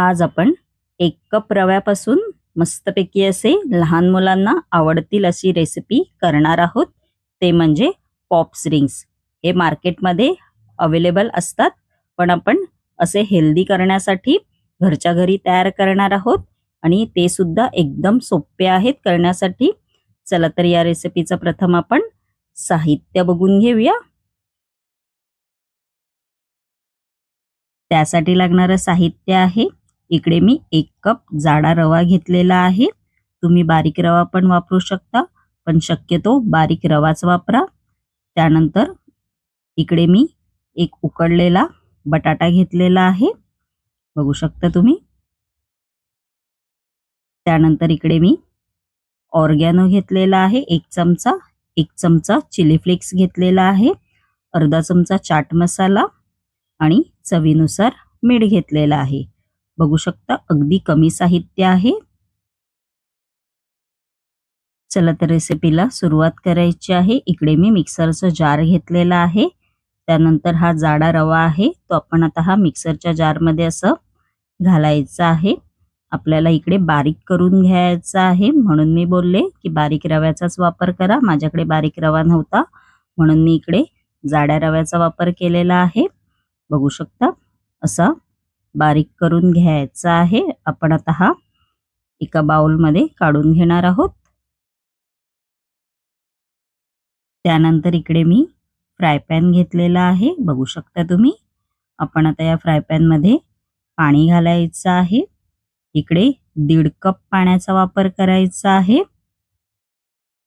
आज आपण एक कप रव्यापासून मस्तपैकी असे लहान मुलांना आवडतील अशी रेसिपी करणार आहोत. ते म्हणजे पॉप्स रिंग्स हे मार्केटमध्ये अवेलेबल असतात. पण आपण असे हेल्दी करण्यासाठी घरच्या घरी तयार करणार आहोत. आणि ते सुद्धा एकदम सोपे आहेत करण्यासाठी. चला तर या रेसिपीचं प्रथम आपण साहित्य बघून घेऊया. त्यासाठी लागणारं साहित्य आहे इकडे मी एक कप जाडा रवा घेतलेला आहे. तुम्ही बारीक रवा पण वापरू शकता पण शक्यतो बारीक रवाच वापरा. त्यानंतर इकडे मी एक उकडलेला बटाटा घेतलेला आहे. बघू शकता तुम्ही. त्यानंतर इकडे मी ऑर्गॅनो घेतलेला आहे एक चमचा एक चमचा चिली फ्लेक्स घेतलेला आहे अर्धा चमचा चाट मसाला आणि चवीनुसार मीठ घेतलेला आहे. बघू शकता अगदी कमी साहित्य आहे. चला तर रेसिपीला सुरुवात करायची आहे. इकडे मी मिक्सरचा जार घेतलेला आहे. त्यानंतर हा जाडा रवा आहे. तो आपण आता हा मिक्सरच्या जारमध्ये असं घालायचा आहे. आपल्याला इकडे बारीक करून घ्यायचा आहे. म्हणून मी बोलले की बारीक रव्याचाच वापर करा. माझ्याकडे बारीक रवा नव्हता. म्हणून मी इकडे जाड्या रव्याचा वापर केलेला आहे. बघू शकता असा बारीक करून घ्यायचा आहे. आपण आता हा एका बाउलमध्ये काढून घेणार आहोत. त्यानंतर इकडे मी फ्राय पॅन घेतलेला आहे. बघू शकता तुम्ही. आपण आता या फ्राय पॅनमध्ये पाणी घालायचं आहे. इकडे दीड कप पाण्याचा वापर करायचा आहे.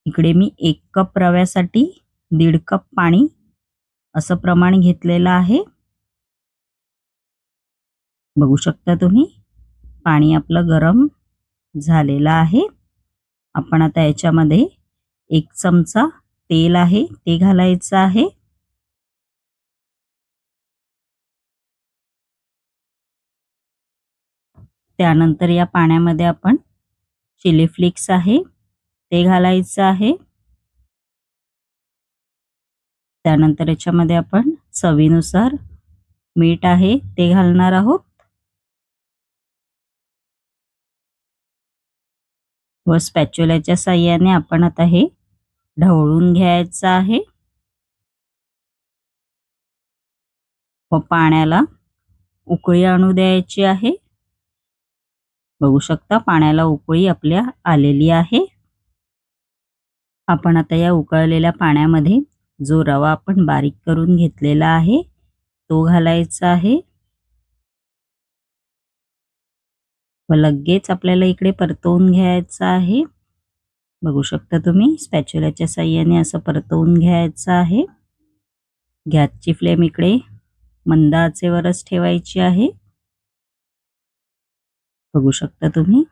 इकडे मी एक कप रव्यासाठी दीड कप पाणी असं प्रमाण घेतलेलं आहे. बघू शकता तुम्ही. पाणी आपलं गरम झालेलं आहे. आपण आता याच्यामध्ये एक चमचा तेल आहे ते घालायचं आहे. त्यानंतर या पाण्यामध्ये आपण चिली फ्लिक्स आहे ते घालायचं आहे. त्यानंतर याच्यामध्ये आपण चवीनुसार मीठ आहे ते घालणार आहोत. व स्पॅच्युलाच्या साह्याने आपण आता हे ढवळून घ्यायचं आहे. व पाण्याला उकळी आणू द्यायची आहे. बघू शकता पाण्याला उकळी आपल्या आलेली आहे. आपण आता या उकळलेल्या पाण्यामध्ये जो रवा आपण बारीक करून घेतलेला आहे तो घालायचा आहे. व लगेच आपल्याला इकडे परतवून घ्यायचं आहे. बघू शकता तुम्ही स्पॅच्युलाच्या साह्याने असं परतवून घ्यायचं आहे. गॅसची फ्लेम इकडे मंद आचेवरच ठेवायची आहे. बघू शकता तुम्ही.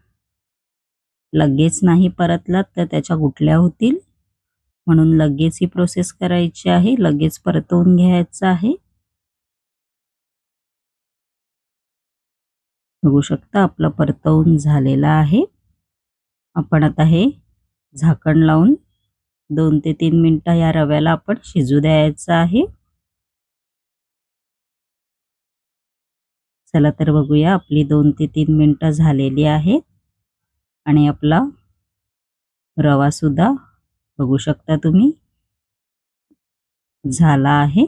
लगेच नाही परतलात तर त्याच्या गुटल्या होतील. म्हणून लगेच ही प्रोसेस करायची आहे लगेच परतवून घ्यायचं आहे. बघू शकता. आपला परतवून झालेला आहे. आपण आता हे झाकण लावून दोन ते तीन मिनटं या रव्याला आपण शिजू द्यायचं आहे. चला तर बघूया. आपली दोन ते तीन मिनटं झालेली आहेत आणि आपला रवा सुद्धा बघू शकता तुम्ही झाला आहे.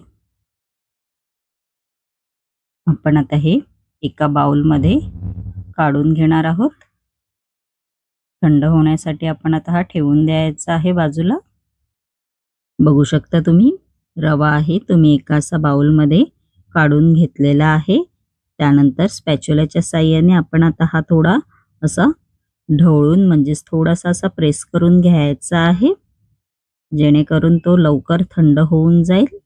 आपण आता हे एका बाउलमध्ये काढून घेणार आहोत. थंड होण्यासाठी आपण आता हा ठेवून द्यायचा आहे बाजूला. बघू शकता तुम्ही रवा आहे तुम्ही एका असा बाउलमध्ये काढून घेतलेला आहे. त्यानंतर स्पॅच्युलाच्या साह्याने आपण आता हा थोडा असा ढवळून म्हणजेच थोडासा असा प्रेस करून घ्यायचा आहे. जेणेकरून तो लवकर थंड होऊन जाईल.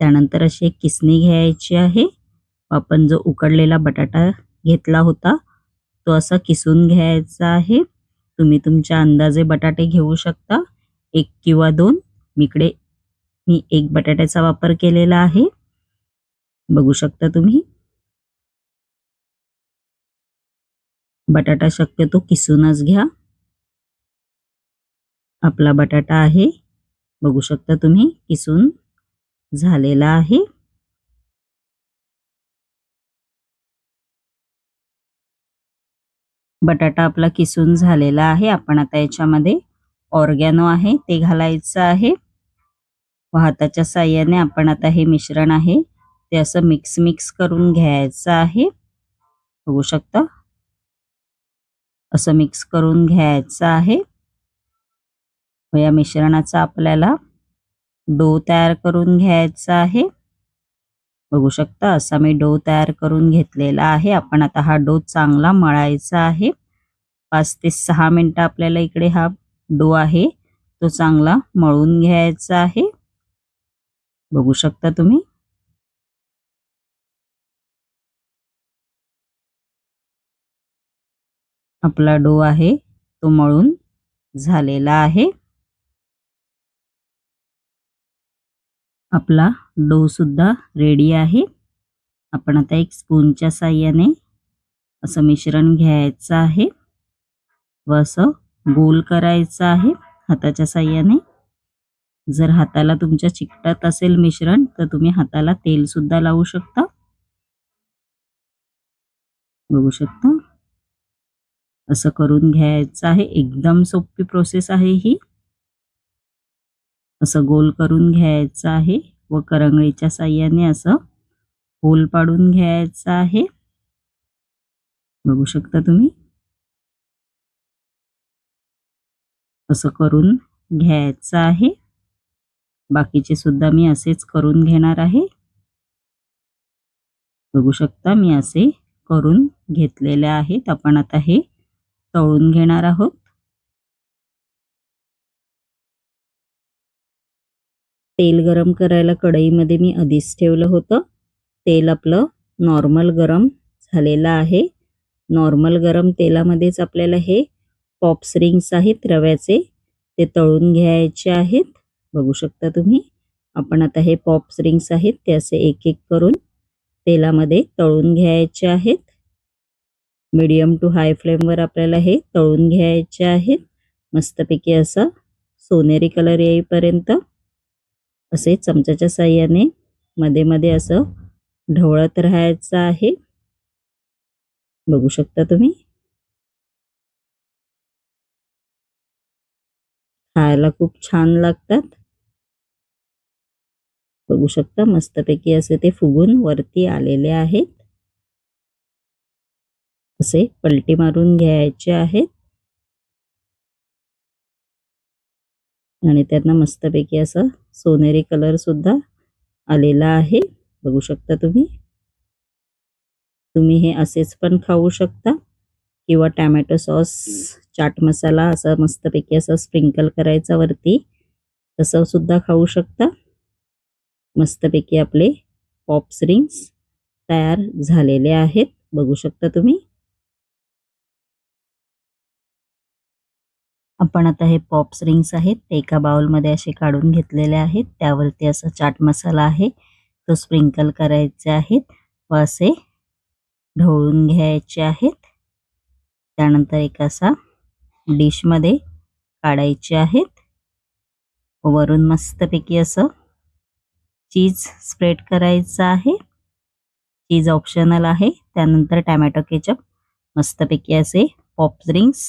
त्यानंतर अशी एक किसणी घ्यायची आहे. आपण जो उकडलेला बटाटा घेतला होता तो असा किसून घ्यायचा आहे. तुम्ही तुमच्या अंदाजे बटाटे घेऊ शकता. एक किंवा दोन. इकडे मी एक बटाट्याचा वापर केलेला आहे. बघू शकता तुम्ही. बटाटा शक्यतो किसूनच घ्या. आपला बटाटा आहे. बघू शकता तुम्ही किसून झालेला आहे. बटाटा आपला किसून झालेला आहे. आपण आता याच्यामध्ये ऑर्गॅनो आहे ते घालायचं आहे. व हाताच्या साह्याने आपण आता हे मिश्रण आहे ते असं मिक्स मिक्स करून घ्यायचं आहे. बघू शकता? असं मिक्स करून घ्यायचं आहे. या मिश्रणाचा आपल्याला डो तयार करून घ्यायचा आहे. बघू शकता असा मी डो तयार करून घेतलेला आहे. आपण आता हा डो चांगला मळायचा आहे. पाच ते सहा मिनटं आपल्याला इकडे हा डो आहे तो चांगला मळून घ्यायचा आहे. बघू शकता तुम्ही. आपला डो आहे तो मळून झालेला आहे. आपला डो सुद्धा रेडी आहे. आपण आता एक स्पूनच्या साह्याने असं मिश्रण घ्यायचं आहे व असं गोल करायचं आहे हाताच्या साह्याने. जर हाताला तुमच्या चिकटत असेल मिश्रण तर तुम्ही हाताला तेल सुद्धा लावू शकता. बघू शकता? असं करून घ्यायचं आहे. एकदम सोपी प्रोसेस आहे ही. असं गोल करून घ्यायचं आहे व करंगळीच्या साह्याने असं होल पाडून घ्यायचं आहे. बघू शकता तुम्ही? असं करून घ्यायचं आहे. बाकीचे सुद्धा मी असेच करून घेणार आहे. बघू शकता मी असे करून घेतलेले आहेत. आपण आता हे तळून घेणार आहोत. तेल गरम करायला कढईमध्ये मी आधीच ठेवलं होतं. तेल आपलं नॉर्मल गरम झालेलं आहे. नॉर्मल गरम तेलामध्येच आपल्याला हे पॉप्स रिंग्स आहेत रव्याचे ते तळून घ्यायचे आहेत. बघू शकता तुम्ही आपण आता हे पॉप्स रिंग्स आहेत ते असे एक एक करून तेलामध्ये तळून घ्यायचे आहेत. मीडियम टू हाय फ्लेमवर आपल्याला हे तळून घ्यायचे आहेत. मस्तपैकी असं सोनेरी कलर येईपर्यंत असे चमच्याच्या साह्याने मध्ये मध्ये असं ढवळत राहायचं आहे. बघू शकता तुम्ही. खायला खूप छान लागतात. बघू शकता मस्तपैकी असे ते फुगून वरती आलेले आहेत. असे पलटी मारून घ्यायचे आहेत. आणि त्यांना मस्तपैकी असं सोनेरी कलर सुद्धा आलेला आहे. बघू शकता तुम्ही. तुम्ही हे असेच पण खाऊ शकता. किंवा टॅमॅटो सॉस चाट मसाला असं मस्तपैकी असं स्प्रिंकल करायचा वरती तसं सुद्धा खाऊ शकता. मस्तपैकी आपले पॉप्स रिंग्स तयार झालेले आहेत. बघू शकता तुम्ही. आपण आता हे पॉप्स रिंग्स आहेत ते एका बाउलमध्ये असे काढून घेतलेले आहेत. त्यावरती असा चाट मसाला आहे तो स्प्रिंकल करायचे आहेत व असे ढवळून घ्यायचे आहेत. त्यानंतर एक असा डिशमध्ये काढायचे आहेत. वरून मस्तपैकी असं चीज स्प्रेड करायचं आहे. चीज ऑप्शनल आहे. त्यानंतर टॅमॅटो केचप मस्तपैकी असे पॉप्स रिंग्स